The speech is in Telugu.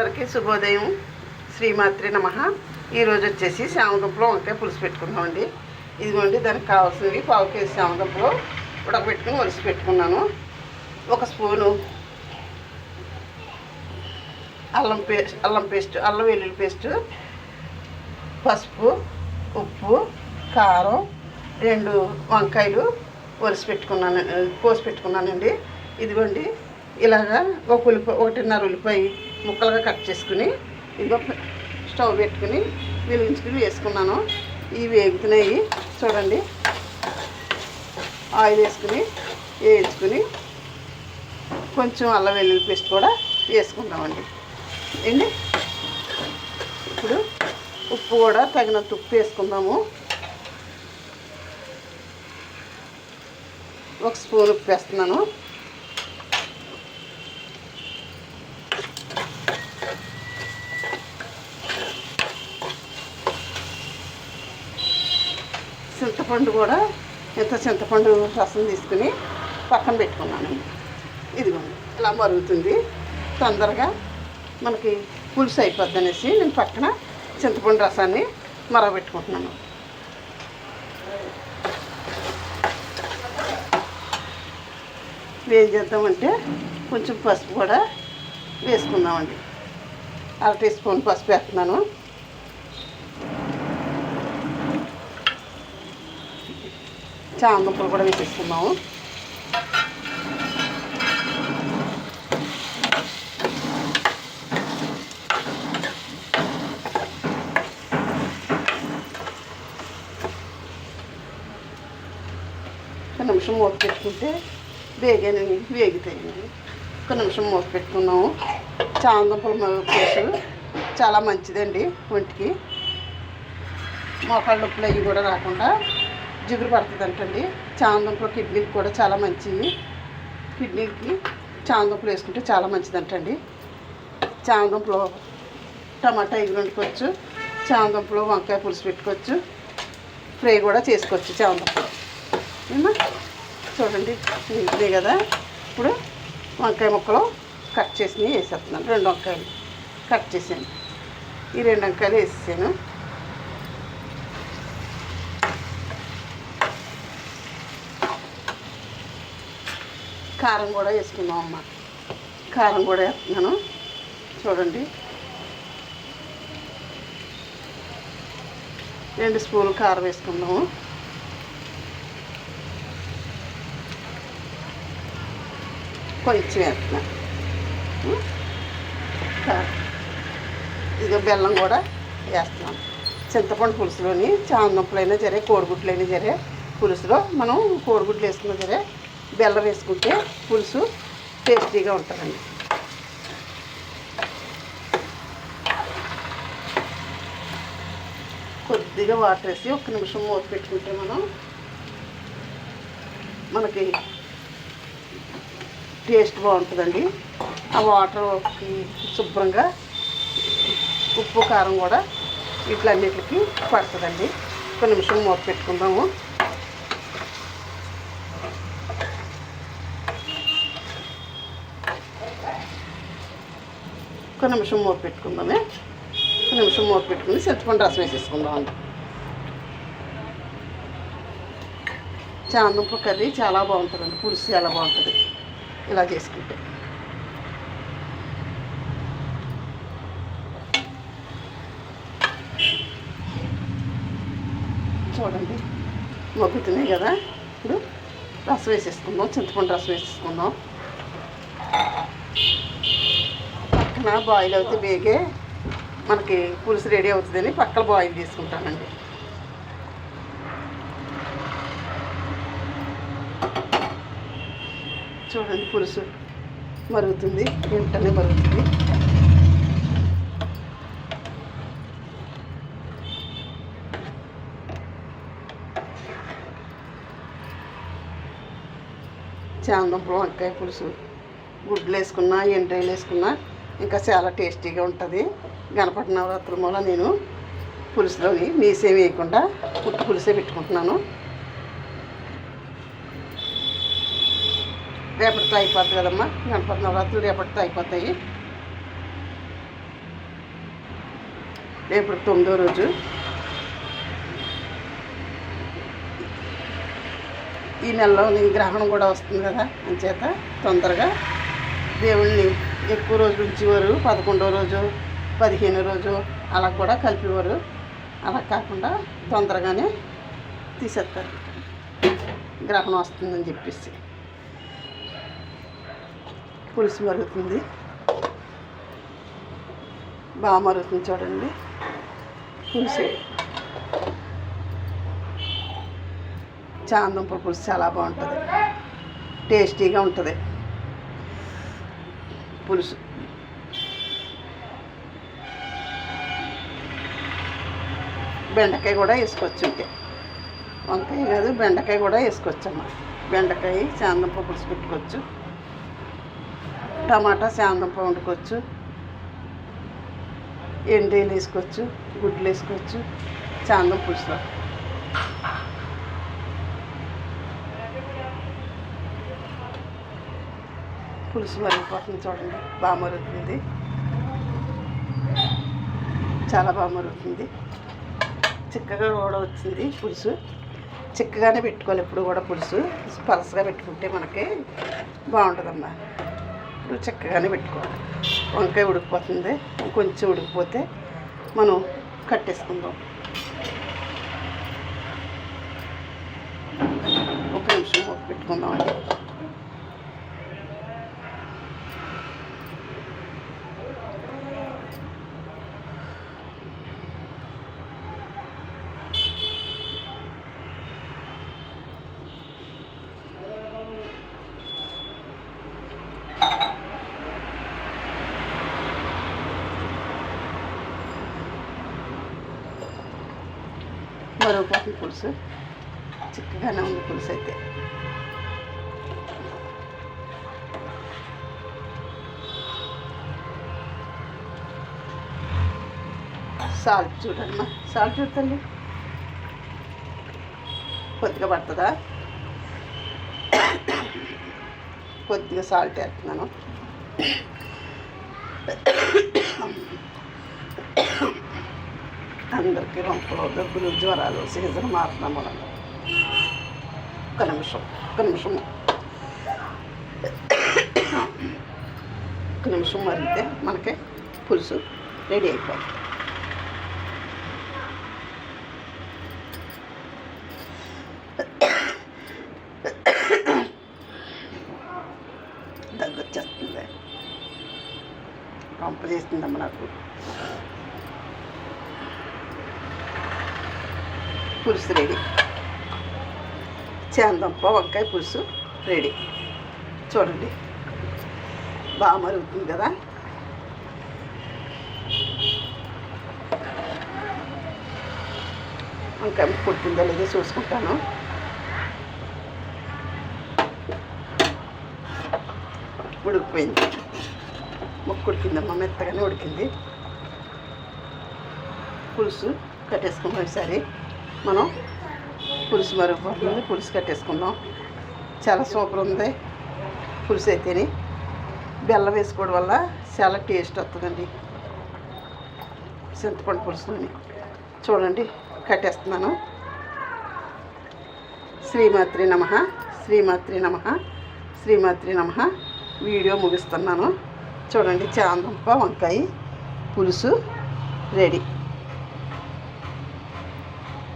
అందరికీ శుభోదయం. శ్రీమాత్రి నమ. ఈరోజు వచ్చేసి శామదుంపలో వంకాయ పులుసు పెట్టుకున్నామండి ఇదిగోండి దానికి కావాల్సినవి పావు కేజీ శామదుంపలు ఉడకబెట్టుకుని ఒలిసి పెట్టుకున్నాను. ఒక స్పూను అల్లం పేస్ట్ అల్లం పేస్ట్ అల్లం వెల్లుల్లి పేస్ట్ పసుపు ఉప్పు కారం రెండు వంకాయలు ఒలిసి పెట్టుకున్నాను కోసి పెట్టుకున్నానండి. ఇదిగోండి ఇలాగా ఒక ఉల్లిపాయ ఒకటిన్నర ఉల్లిపాయ ముక్కలుగా కట్ చేసుకుని ఇదిగో స్టవ్ పెట్టుకుని వెలిగించుకుని వేసుకున్నాను. ఇవి వేగుతున్నాయి చూడండి. ఆయిల్ వేసుకుని వేయించుకుని కొంచెం అల్లం వెల్లుల్లి పేస్ట్ కూడా వేసుకుందామండి ఏంటి? ఇప్పుడు ఉప్పు కూడా తగినంత ఉప్పు వేసుకుందాము. ఒక స్పూన్ ఉప్పు వేస్తున్నాను. చింతపండు కూడా ఇంత చింతపండు రసం తీసుకుని పక్కన పెట్టుకున్నాను. ఇదిగోండి ఇలా మరుగుతుంది. తొందరగా మనకి పులుసు అయిపోద్ది అనేసి నేను పక్కన చింతపండు రసాన్ని మరగబెట్టుకుంటున్నాను. ఏం చేద్దామంటే కొంచెం పసుపు కూడా వేసుకుందామండి. అర టీ స్పూన్ పసుపు వేస్తున్నాను. చామంతులు కూడా వేసేసుకున్నాము ఒక నిమిషం మూత పెట్టుకుంటే వేగానండి వేగుతాయండి. ఒక నిమిషం మూత పెట్టుకున్నాము. చామంతుల పులుసు చాలా మంచిదండి ఒంటికి మోకాళ్ళ నొప్పులు అవి కూడా రాకుండా జిగురు పడుతుంది అంటండి చామంతులు కిడ్నీకి కూడా చాలా మంచివి. కిడ్నీకి చామంతులు వేసుకుంటే చాలా మంచిదంటండి. చామంతులు టమాటా ఎగురు వండుకోవచ్చు. చామంతులు వంకాయ పులుసు పెట్టుకోవచ్చు. ఫ్రై కూడా చేసుకోవచ్చు చామంతులు చూడండి ఇదే కదా. ఇప్పుడు వంకాయ ముక్కలు కట్ చేసి వేసేస్తున్నాను. రెండు వంకాయలు కట్ చేసాను ఈ రెండు వంకాయలు వేసేసాను. కారం కూడా వేసుకున్నాం అమ్మ. కారం కూడా వేస్తున్నాను. చూడండి. రెండు స్పూన్లు కారం వేసుకుందాము. కొంచెం వేస్తున్నా. ఇదిగో బెల్లం కూడా వేస్తున్నాం చింతపండు పులుసులోని చామనొప్పులైనా సరే కోడిగుడ్లైనా సరే పులుసులో మనం కోడిగుడ్లు వేసుకున్నా సరే బెల్లం వేసుకుంటే పులుసు టేస్టీగా ఉంటుందండి. కొద్దిగా వాటర్ వేసి ఒక్క నిమిషం మూత పెట్టుకుంటే మనం మనకి టేస్ట్ బాగుంటుందండి. ఆ వాటర్కి శుభ్రంగా ఉప్పు కారం కూడా వీటిలన్నిటికి పడుతుందండి. ఒక నిమిషం మూత పెట్టుకుందాము. ఒక నిమిషం మూత పెట్టుకుందామే. ఒక నిమిషం మూత పెట్టుకుని చింతపండు రసం వేసేసుకుందామండి చామంపు కర్రీ చాలా బాగుంటుందండి. పులుసు చాలా బాగుంటుంది. ఇలా చేసుకుంటే. చూడండి. మగ్గుతున్నాయి కదా. ఇప్పుడు రసం వేసేసుకుందాం. చింతపండు రసం వేసేసుకుందాం. పక్కన బాయిల్ అవుతే బేగే మనకి పులుసు రెడీ అవుతుందని పక్కన బాయిల్ తీసుకుంటానండి చూడండి పులుసు మరుగుతుంది వెంటనే మరుగుతుంది. చాందంపులు వంకాయ పులుసు గుడ్లు వేసుకున్నా ఎండ్రాయిలు వేసుకున్నా ఇంకా చాలా టేస్టీగా ఉంటుంది. గణపతి నవరాత్రుల మూల నేను పులుసులోని నీసేం వేయకుండా పుట్టు పులుసే పెట్టుకుంటున్నాను. రేపటితో అయిపోతుంది కదమ్మా. గణపతి నవరాత్రులు రేపటితో అయిపోతాయి. రేపు తొమ్మిదో రోజు. ఈ నెలలో నీ గ్రహణం కూడా వస్తుంది కదా అంచేత తొందరగా దేవుణ్ణి ఎక్కువ రోజులు ఉంచేవారు పదకొండో రోజు పదిహేనో రోజు అలా కూడా కలిపేవారు అలా కాకుండా తొందరగానే తీసేస్తారు. గ్రహణం వస్తుందని చెప్పేసి. పులుసు మరుగుతుంది. బాగా మరుగుతుంది చూడండి. పులుసు. చాందంపుర పులుసు చాలా బాగుంటుంది. టేస్టీగా ఉంటుంది. పులుసు బెండకాయ కూడా వేసుకోవచ్చు ఉంటే వంకాయ కాదు బెండకాయ కూడా వేసుకోవచ్చు బెండకాయ చాందంప పులుసు పెట్టుకోవచ్చు టమాటా చాందంప వండుకోవచ్చు. ఎండ్రీలు వేసుకోవచ్చు గుడ్లు వేసుకోవచ్చు చాందం పులుసులో. పులుసు మరిగిపోతుంది చూడండి. బాగా మరుగుతుంది. చాలా బాగా మరుగుతుంది. చిక్కగా కూడా వచ్చింది పులుసు. చిక్కగానే పెట్టుకోవాలి ఎప్పుడు కూడా పులుసు. పలసగా పెట్టుకుంటే మనకి బాగుంటుందమ్మా. ఇప్పుడు చిక్కగానే పెట్టుకోవాలి. వంకాయ ఉడికిపోతుంది. కొంచెం ఉడికిపోతే మనం కట్టేసుకుందాం. ఒక నిమిషం పెట్టుకుందాం అండి మరో పులుసు చిక్కగానే ఉంది పులుసు అయితే. సాల్ట్ చూడమ్మా. సాల్ట్ చూడండి కొద్దిగా పడుతుందా? కొద్దిగా సాల్ట్ వేస్తున్నాను. అందరికీ రొంపలు దగ్గులు జ్వరాలు సీజన్ మారుతున్నాం మనం ఒక నిమిషం ఒక నిమిషం. ఒక నిమిషం మరిగితే మనకి పులుసు రెడీ అయిపోతుంది దగ్గు వచ్చేస్తుంది పంప చేస్తుందమ్మ నాకు. పులుసు రెడీ. చేందంప వంకాయ పులుసు రెడీ. చూడండి. బాగా మరుగుతుంది కదా. వంకాయ పుట్టిందో లేదో చూసుకుంటాను. ఉడికిపోయింది. ముక్కు ఉడికిందమ్మా మెత్తగానే ఉడికింది. పులుసు కట్టేసుకుందాం ఈసారి. మనం పులుసు మరిగిపోతుంది పులుసు కట్టేసుకుందాం. చాలా సూపర్ ఉంది. పులుసు అయితేనే. బెల్లం వేసుకోవడం వల్ల చాలా టేస్ట్ వస్తుందండి. చింతపండు పులుసుని చూడండి కట్టేస్తున్నాను. శ్రీమాత్రి నమ. శ్రీమాత్రి నమ. శ్రీమాత్రి నమ. వీడియో ముగిస్తున్నాను. చూడండి చాందంప వంకాయ పులుసు రెడీ.